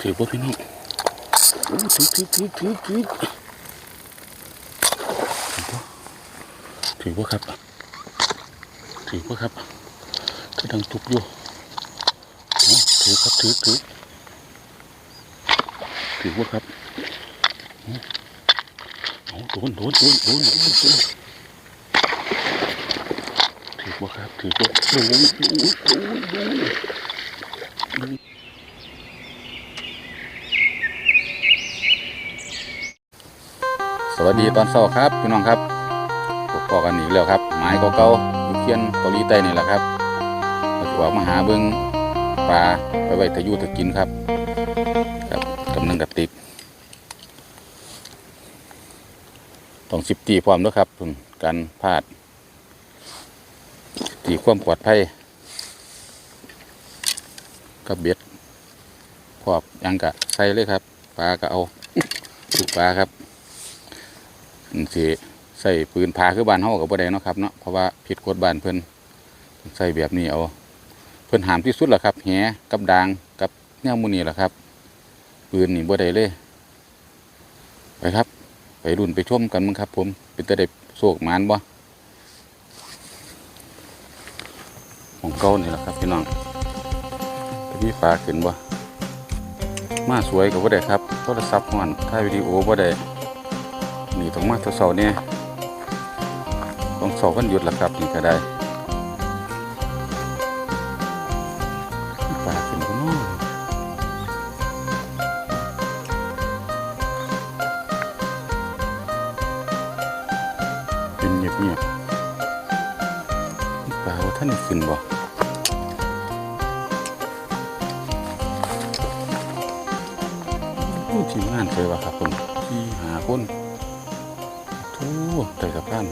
ถือว่าพี่น้องถือถือถือถือถือถือว่าครับ ถือว่าครับก็ดังตุกอยู่ถือครับถือถือถือว่าครับโอ้โดนโดนโดนโดนโดนโดนถือว่าครับถือว่าโดนโดนโดนโดน สวัสดีตอนเช้าครับพี่น้องครับพบกันอีกแล้วครับหมายเก่าๆยู่เคียนเกาหลีใต้นี่แหละครับมาถือว่ามาหาเบิ้งปลาไปไว้ทะยุทะกินครับ ครับกำลังกับติบต้องสิบตีพร้อมด้วยครับการพลาดตีความปลอดภัยกับเบ็ดพอบยังกะใส่เลยครับ ปลาก็เอาทุกปลาครับ สิใส่ปืนพาคือบ้านเฮากับบ่ได้เนาะครับเนาะเพราะว่าผิดกฎบ้านเพิ่นใส่แบบนี้เอาเพิ่นหามที่สุดล่ะครับแหกับดางกับแนวหมูนี่ล่ะครับ ปืนนี่บ่ได้เลยไปครับ ไปรุ่นไปชมกันมั้งครับ ผมเป็นตะได้โศกมานบ่ของเก่านี่แหละครับพี่น้องพี่ปลาขึ้นบ่มาสวยกับบ่ได้ครับ โทรศัพท์ฮ้อนถ่ายวิดีโอบ่ได้ นี่ต้องมาทดสอบเนี่ยต้องสอบกันหยุดละครับนี่ก็ได้ปลาขึ้นก็น้อเป็นเงียบเงียบๆปลาว่าท่านได้ขึ้นบ่ทีมงานเคยว่าครับผมที่หาคน ทูไต่สะพาน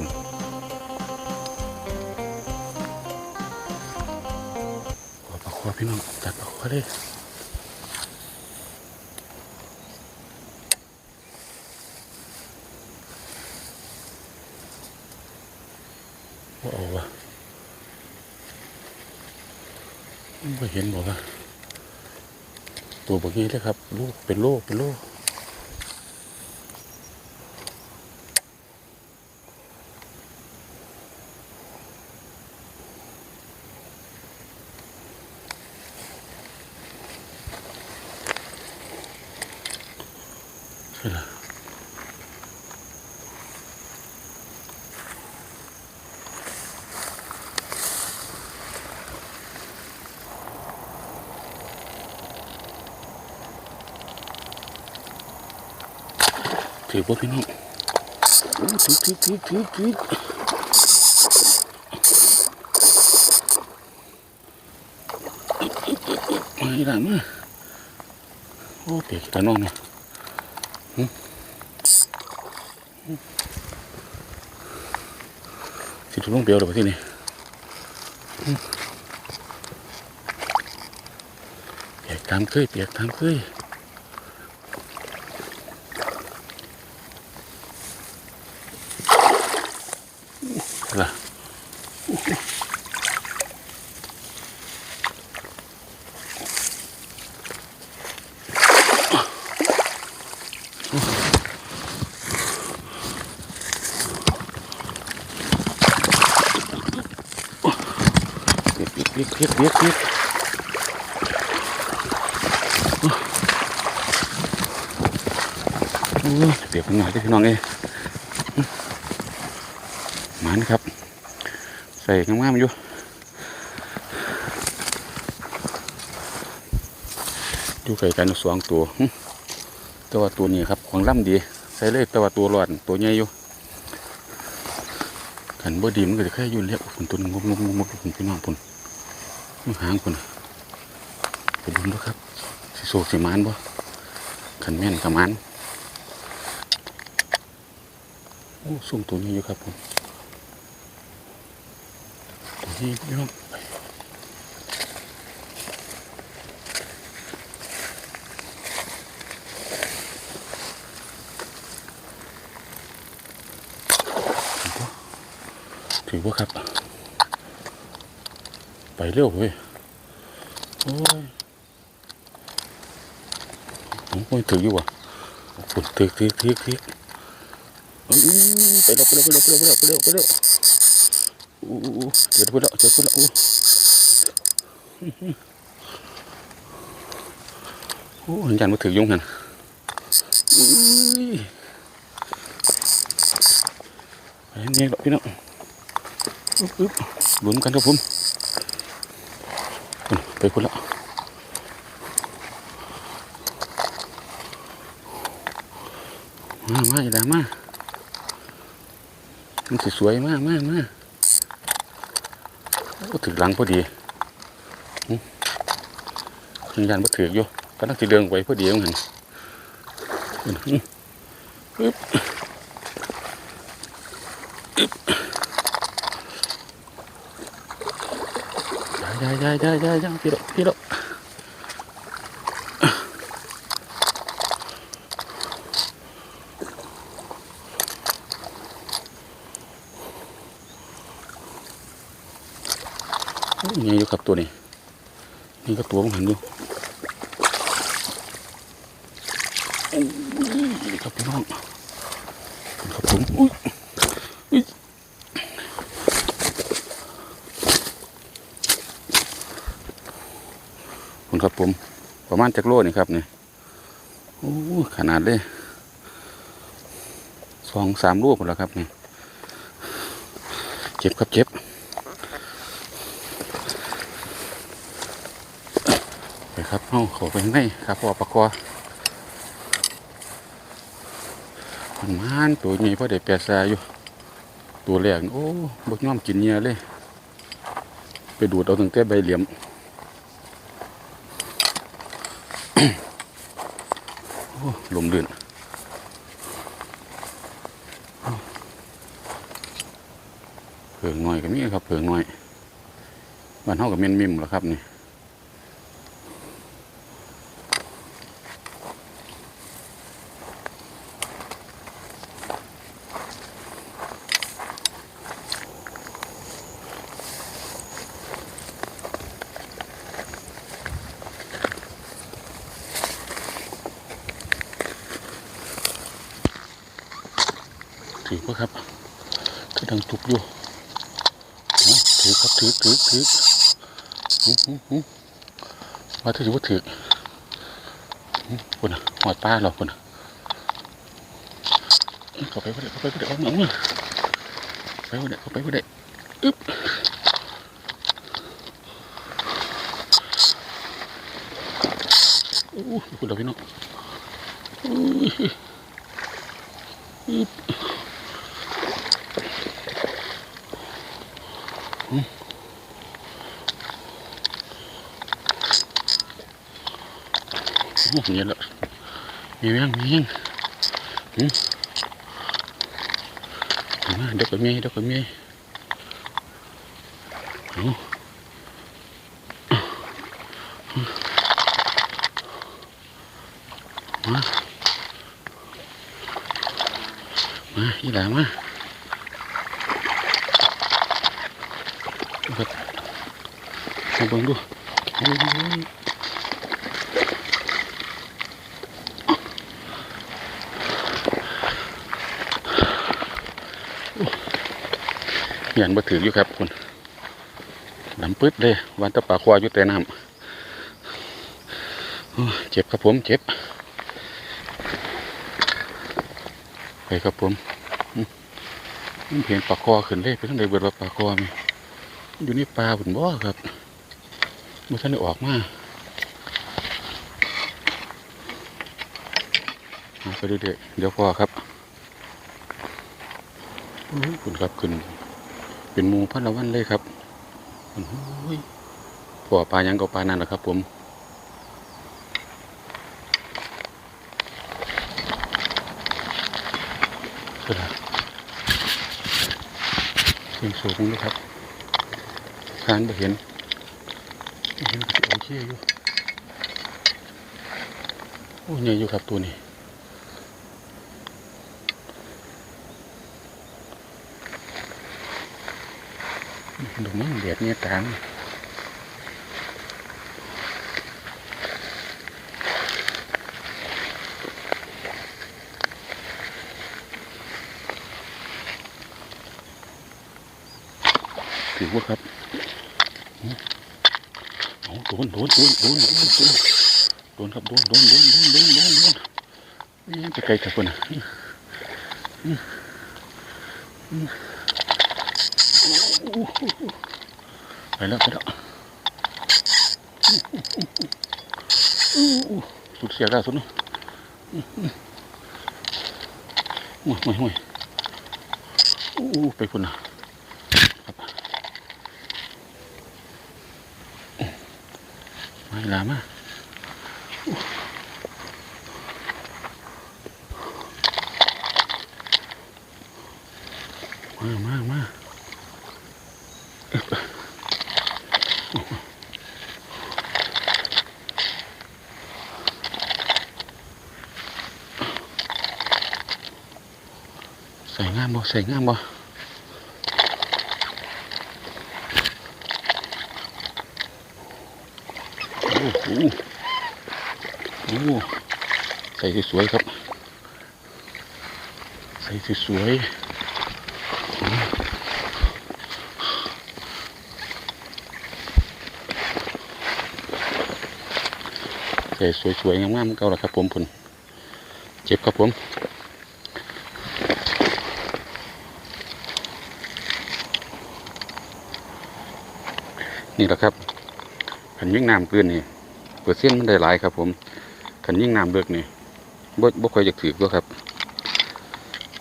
ขอปลาคอพี่น้องจัดปลาคอเลยว่าเอาวะไม่เห็นบอกว่าตัวบางทีเลยครับลูกเป็นโลเป็นโลใถือว่าพี่น้องถือถือถือถือถือมาอีหลานมาโอ้เปียกตาน้องนี่ยสิทุลงเปียวเลยที่นี่เปียกตามเคยเปียกตามเคยล่ะ เปียกเปียกเปียกเปียกเปียกเปียกโอ้ยเปียกเป็นไงที่พี่น้องเอ้มันครับ ใส่งามๆอยู่อยู่ไกลกันสองตัวต่ว่าตัวนี้ครับของล่ำดี ใส่เลยต่ว่าตัวร้อนตัวใหญ่อยู่ขันบ่ดีมันก็จะแค่อยู่เลี้ยคุณตัวนึงงบงบงบงบคุณพี่น้องพุ่นมัน หางพุ่นไปดูด้วยครับสิโซสิมานบ่ขันแม่นกับมันโอ้สูงตัวนี้อยู่ครับผมตัวนี้พี่น้องถือว่าครับ ไปเร็วเว้ยโอ้ยโอ้ยถืออยู่ว่ะโอ้โหถือถือถือถืออื้อไปแล้วไปแล้วไปแล้วไปแล้วไปแล้วไปแล้วอู้อู้เจอไปแล้วเจอไปแล้วอู้อื้อหือโอ้ยยันมาถือยุ่งหันอุ้ยไปนี่หรอกพี่น้องอึ๊บอึ๊บลุ้นกันครับผม ไปคนละมามาอีดามามันสวยมากมากมากถึงหลังพอดียังยันมาถืออยู่ก็ต้องสิเดินไว้พอดีเหมือนกันอื้อหืออึ๊บอึ๊บ ยายยายยายยายยายพี่ดอกพี่ดอกยนี่อยู่กับตัวนี้นี่ก็ตัวผมหันอยู่โอ้ยนี่ครับพี่น้องครับผมอุ้ยอุ้ย ครับผม ประมาณจักโลนี่ครับนี่โอ้ยขนาดเลยสองสามลูกหมดแล้วครับนี่เจ็บครับเจ็บไปครับเอาเขาไปข้างในครับพอปะกอมันมานตัวนี้พอได้แปดสาอยู่ ตัวแรกโอ้บกย่อมกินเนียเลย ไปดูดเอาตั้งแต่ใบเหลี่ยม โอ้ ลมลื่นเผิงน้อยก็มีครับเผิงน้อยบ้านเฮากับเมนมิมแหล้วครับนี่ ถือปะครับก็ดังตุกอยู่ถือครับถือถือถือหูหูหูว่าถือว่าถือคนน่ะหอดป้าหรอคนน่ะเข้าไปก็ได้เข้าไปก็ได้เอาหนังมาไปก็ได้เข้าไปก็ได้อึ๊บโอ้ยคุณเราพี่น้องอุ้ยอึ๊บ โอ้เยอะแล้วมีแมงมีแมงหืมเอามาเดี๋ยวก็มีเดี๋ยวก็มีเอามามาอีหลามาเบิดมาเบิ่งดู ยยันบ่ถืออยู่ครับคุณดำปึ๊ดเลยวันตะปาควายอยู่แต่น้ำเจ็บครับผมเจ็บ ไปครับผมมผมเห็นปลาคอขึ้นเลยไปทั้งใดเบิดว่าปลาคอมีอยู่ในปลาบุญบ่ครับเมื่อท่านได้ออกมาไปเรื่อยๆเดี๋ยวพอครับคุณครับขึ้น เป็นหมูพันละวันเลยครับโอ้ยปอปลายังก็ปลานั่นแหละครับ ผมก็ได้เสียงสูงเลยครับคานไปเห็นบ่เห็นก็สิโอเคอยู่ โอ้ยใหญ่อยู่ครับตัวนี้ ดูมั้งเดือดเนี่ยตังถือว่าครับโดนโดนโดนโดนโดนโดนโดนครับโดนโดนโดนโดนโดนโดนโดนนี่ไปไกลจากคนอะ ไปแล้วไปแล้วสุดเสียแล้วสุดนาะห่วยห่วยห่วยอู้ไปคนน่ะมาอีหลามามามามา ใส่งามบ่ใส่งามบ่โอ้โหโอ้ใส่สวยครับ ใส่สวยใส่สวยๆงามๆเก่าละครับผมผลเจ็บครับผม นี่แหละครับขันยิ่งน้ำเกินนี่เปอร์เซ็นต์มันได้หลายครับ ผมขันยิ่งน้ำเลิกนี่บ่บ่ค่อยอยากถือด้วยครับ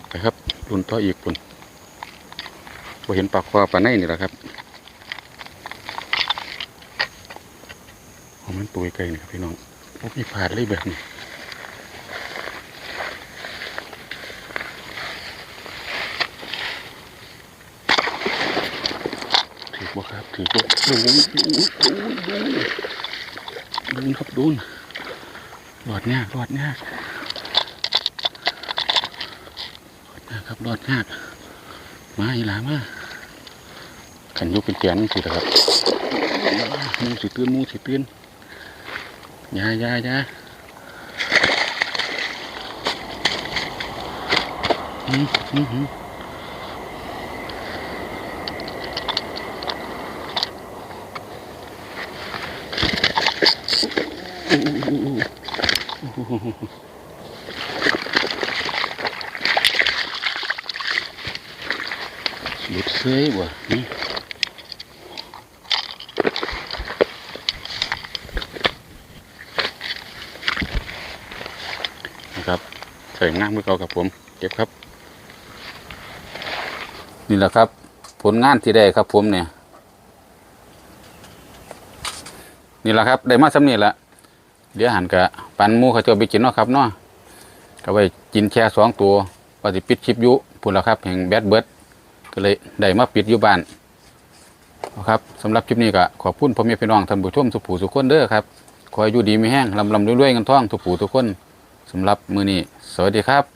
ไปครับรุนต่ออีกคนพอเห็นปลาควาปลาในนี่แหละครับโอ้มันตัวไกลนี่ครับพี่น้องโอ้มีผาดเลยแบบนี้ถื ถือบ่โอ้ยโอ้ยโอ้ยโอ้ยดูนครับดูนรอดเนี่ยากรอดยากรอดยากครับรอดยากมาอีหลามาขันยกเป็นแกนสิครับมูสิตื่นมูสิตื่นยายายาอืมอืมอืม หลุดเสื้อว่ะนี่นะครับใส่งามเมื่อเก่ากับผม เก็บครับ นี่แหละครับ ผลงานที่ได้ครับผมเนี่ย นี่แหละครับ ได้มาสำเนี่ละ เดี๋ยวหันกะปันมูเขาจะเอไปกินเนาะครับเนาะก็ไปกินแค่สองตัวปฏิปิดคลิปยุพุ่นละครับแห่งแบดเบิร์ดก็เลยได้มาปิดอยู่บ้านเอาครับสำหรับคลิปนี้ก็ขอบคุณพ่อแม่พี่น้องท่านผู้ชมสุผู้ทุขคนเด้อครับขออยู่ดีมีแห้งลำลำรวยๆกันท่องทุกผู้ทุกคนสำหรับมือนี้สวัสดีครับ